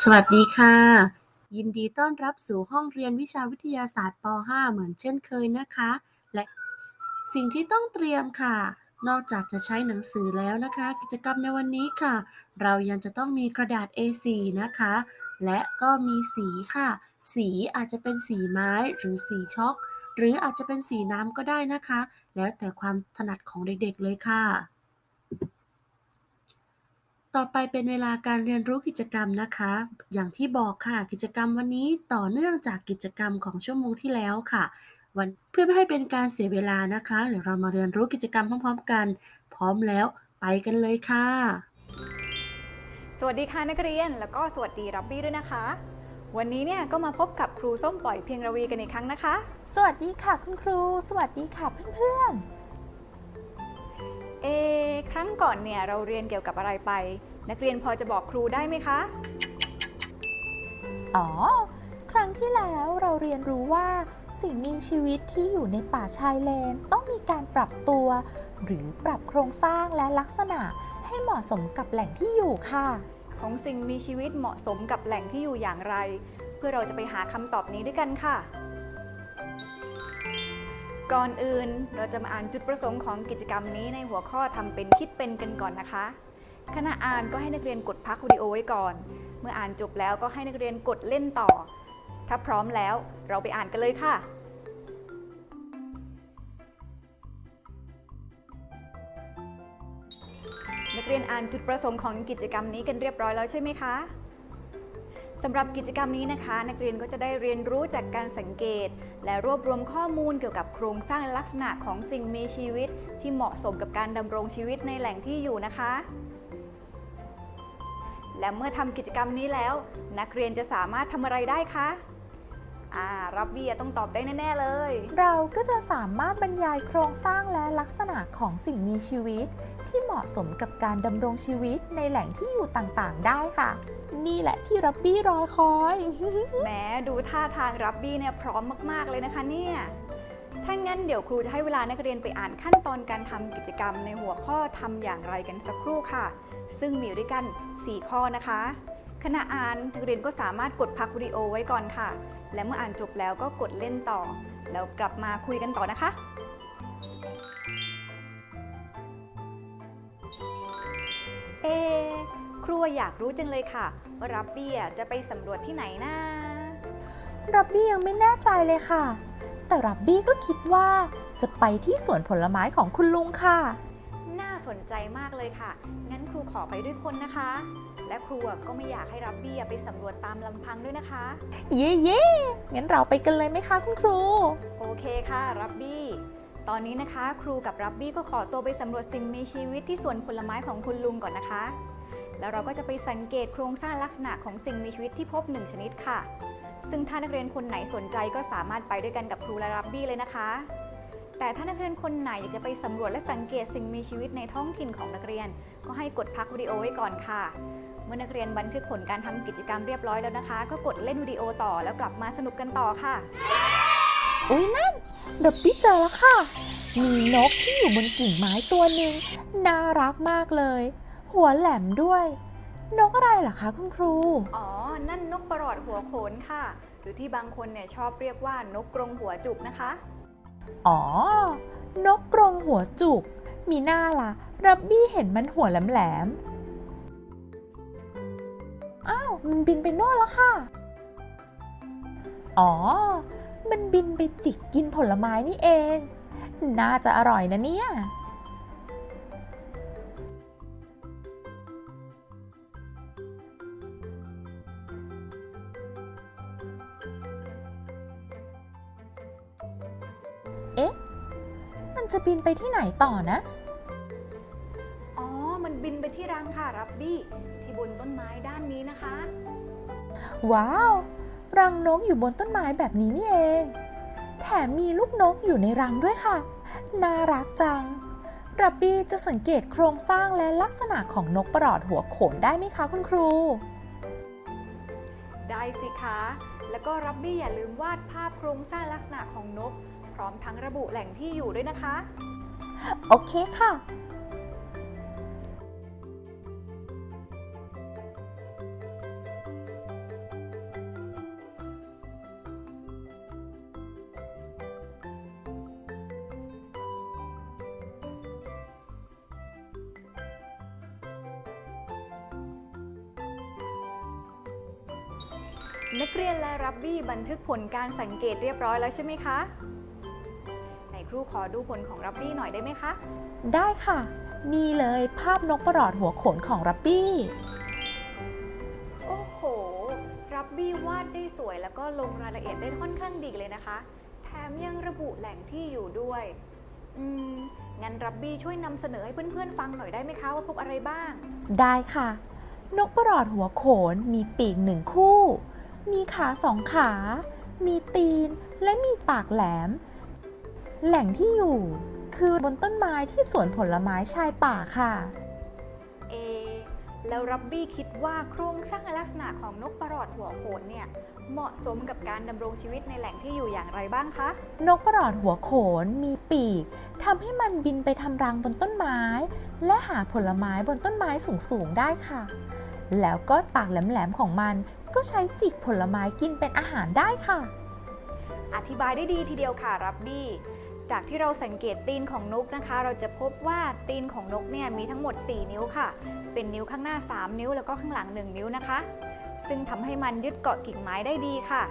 สวัสดีค่ะ ยินดีต้อนรับสู่ห้องเรียนวิชาวิทยาศาสตร์ป .5 เหมือนเช่นเคยนะคะ และสิ่งที่ต้องเตรียมค่ะ นอกจากจะใช้หนังสือแล้วนะคะ กิจกรรมในวันนี้ค่ะ เรายังจะต้องมีกระดาษ A4 นะคะ และก็มีสีค่ะ สีอาจจะเป็นสีไม้หรือสีช็อก หรืออาจจะเป็นสีน้ำก็ได้นะคะ แล้วแต่ความถนัดของเด็กๆเลยค่ะ ต่อไปเป็นเวลาการเรียนรู้กิจกรรมนะคะ อย่างที่บอกค่ะ กิจกรรมวันนี้ต่อเนื่องจากกิจกรรมของชั่วโมงที่แล้วค่ะ วันเพื่อไม่ให้เป็นการเสียเวลานะคะเดี๋ยวเรามาเรียนรู้กิจกรรมพร้อมๆกัน พร้อมแล้วไปกันเลยค่ะ สวัสดีค่ะนักเรียน แล้วก็สวัสดีรับบี้ด้วยนะคะ วันนี้เนี่ยก็มาพบกับครูส้มปล่อยเพียงระวีกันอีกครั้งนะคะ สวัสดีค่ะคุณครู สวัสดีค่ะเพื่อนเอะ ครั้งก่อนเนี่ยเราเรียนเกี่ยวกับอะไรไป นักเรียนพอจะบอกครูได้ไหมคะๆอ๋อ ครั้งที่แล้วเราเรียนรู้ว่า สิ่งมีชีวิตที่อยู่ในป่าชายเลนต้องมีการปรับตัว หรือปรับโครงสร้างและลักษณะให้เหมาะสมกับแหล่งที่อยู่ค่ะ ของสิ่งมีชีวิตเหมาะสมกับแหล่งที่อยู่อย่างไร เพื่อเราจะไปหาคำตอบนี้ด้วยกันค่ะ ก่อนอื่นเราจะมาอ่านจุดประสงค์ของกิจกรรมนี้ในหัวข้อทำเป็นคิดเป็นกันก่อนนะคะ ขณะอ่านก็ให้นักเรียนกดพักวิดีโอไว้ก่อน เมื่ออ่านจบแล้วก็ให้นักเรียนกดเล่นต่อ ถ้าพร้อมแล้วเราไปอ่านกันเลยค่ะนักเรียนอ่านจุดประสงค์ของกิจกรรมนี้กันเรียบร้อยแล้วใช่ไหมคะ สำหรับกิจกรรมนี้นะคะ นักเรียนก็จะได้เรียนรู้จากการสังเกต และรวบรวมข้อมูลเกี่ยวกับโครงสร้างลักษณะของสิ่งมีชีวิต ที่เหมาะสมกับการดำรงชีวิตในแหล่งที่อยู่นะคะ และเมื่อทำกิจกรรมนี้แล้ว นักเรียนจะสามารถทำอะไรได้คะ อ่ารับเบียต้องตอบได้แน่ ๆ เลย เราก็จะสามารถบรรยายโครงสร้างและลักษณะของสิ่งมีชีวิต ที่เหมาะสมกับการดำรงชีวิตในแหล่งที่อยู่ต่างๆ ได้ค่ะ นี่แหละที่รับบี้รอคอยแหมดูท่าทางรับบี้เนี่ยพร้อมมากๆเลยนะคะเนี่ยถ้างั้นเดี๋ยวครูจะให้เวลานักเรียนไปอ่านขั้นตอนการทำกิจกรรมในหัวข้อทำอย่างไรกันสักครู่ค่ะ ซึ่งมีอยู่ด้วยกัน 4 ข้อนะคะ ขณะอ่านนักเรียนก็สามารถกดพักวิดีโอไว้ก่อนค่ะ และเมื่ออ่านจบแล้วก็กดเล่นต่อ แล้วกลับมาคุยกันต่อนะคะเอะครูอยากรู้จังเลยค่ะว่ารับบี้อะจะไปสำรวจที่ไหนนะรับบี้ยังไม่แน่ใจเลยค่ะ แต่รับบี้ก็คิดว่าจะไปที่สวนผลไม้ของคุณลุงค่ะ น่าสนใจมากเลยค่ะ งั้นครูขอไปด้วยคนนะคะ และครูอะก็ไม่อยากให้รับบี้อะไปสำรวจตามลำพังด้วยนะคะ เย่เย่งั้นเราไปกันเลยไหมคะคุณครู โอเคค่ะ รับบี้ ตอนนี้นะคะ ครูกับรับบี้ก็ขอตัวไปสำรวจสิ่งมีชีวิตที่สวนผลไม้ของคุณลุงก่อนนะคะ แล้วเราก็จะไปสังเกตโครงสร้างลักษณะของสิ่งมีชีวิตที่พบหนึ่งชนิดค่ะ ซึ่งถ้านักเรียนคนไหนสนใจก็สามารถไปด้วยกันกับครูและรับบี้เลยนะคะแต่ถ้านักเรียนคนไหนอยากจะไปสำรวจและสังเกตสิ่งมีชีวิตในท้องถิ่นของนักเรียน ก็ให้กดพักวิดีโอไว้ก่อนค่ะเมื่อนักเรียนบันทึกผลการทำกิจกรรมเรียบร้อยแล้วนะคะ ก็กดเล่นวิดีโอต่อแล้วกลับมาสนุกกันต่อค่ะ อุ๊ยนั่นรับบี้เจอแล้วค่ะ มีนกที่อยู่บนกิ่งไม้ตัวหนึ่งน่ารักมากเลย หัวแหลมด้วย นกอะไรเหรอคะคุณครู อ๋อ นั่นนกประหลอดหัวโขนค่ะ หรือที่บางคนเนี่ยชอบเรียกว่านกกรงหัวจุกนะคะ อ๋อ นกกรงหัวจุก มีหน้าล่ะรับบี้เห็นมันหัวแหลมๆอ้าว มันบินไปโน่นแล้วค่ะ อ๋อ มันบินไปจิกกินผลไม้นี่เอง น่าจะอร่อยนะเนี่ย เอ๊ะ มันจะบินไปที่ไหนต่อนะ บินไปที่รังค่ะรับบี้ ที่บนต้นไม้ด้านนี้นะคะ ว้าว รังนกอยู่บนต้นไม้แบบนี้นี่เอง แถมมีลูกนกอยู่ในรังด้วยค่ะ น่ารักจัง รับบี้จะสังเกตโครงสร้างและลักษณะของนกประหลอดหัวโขนได้ไหมคะคุณครู ได้สิคะ แล้วก็รับบี้อย่าลืมวาดภาพโครงสร้างลักษณะของนก พร้อมทั้งระบุแหล่งที่อยู่ด้วยนะคะ โอเคค่ะ นักเรียนและรับบี้บันทึกผลการสังเกตเรียบร้อยแล้วใช่ไหมคะไหนครูขอดูผลของรับบี้หน่อยได้ไหมคะ ได้ค่ะ นี่เลยภาพนกประหลอดหัวโขนของรับบี้ โอ้โห รับบี้วาดได้สวยแล้วก็ลงรายละเอียดได้ค่อนข้างดีเลยนะคะ แถมยังระบุแหล่งที่อยู่ด้วย อืม งั้นรับบี้ช่วยนำเสนอให้เพื่อนๆฟังหน่อยได้ไหมคะว่าพบอะไรบ้าง ได้ค่ะ นกประหลอดหัวโขนมีปีกหนึ่งคู่ มีขาสองขา มีตีน และมีปากแหลม แหล่งที่อยู่ คือบนต้นไม้ที่สวนผลไม้ชายป่าค่ะ เอ แล้วรับบี้คิดว่าโครงสร้างและลักษณะของนกประหลอดหัวโขนเนี่ย เหมาะสมกับการดำรงชีวิตในแหล่งที่อยู่อย่างไรบ้างคะ นกประหลอดหัวโขนมีปีกทำให้มันบินไปทำรังบนต้นไม้ และหาผลไม้บนต้นไม้สูงๆได้ค่ะแล้วก็ปากแหลมๆของมัน ก็ใช้จิกผลไม้กินเป็นอาหารได้ค่ะ อธิบายได้ดีทีเดียวค่ะรับบี้ จากที่เราสังเกตตีนของนกนะคะ เราจะพบว่าตีนของนกเนี่ยมีทั้งหมด 4 นิ้วค่ะ เป็นนิ้วข้างหน้า 3 นิ้วแล้วก็ข้างหลัง 1 นิ้วนะคะ ซึ่งทำให้มันยึดเกาะกิ่งไม้ได้ดีค่ะ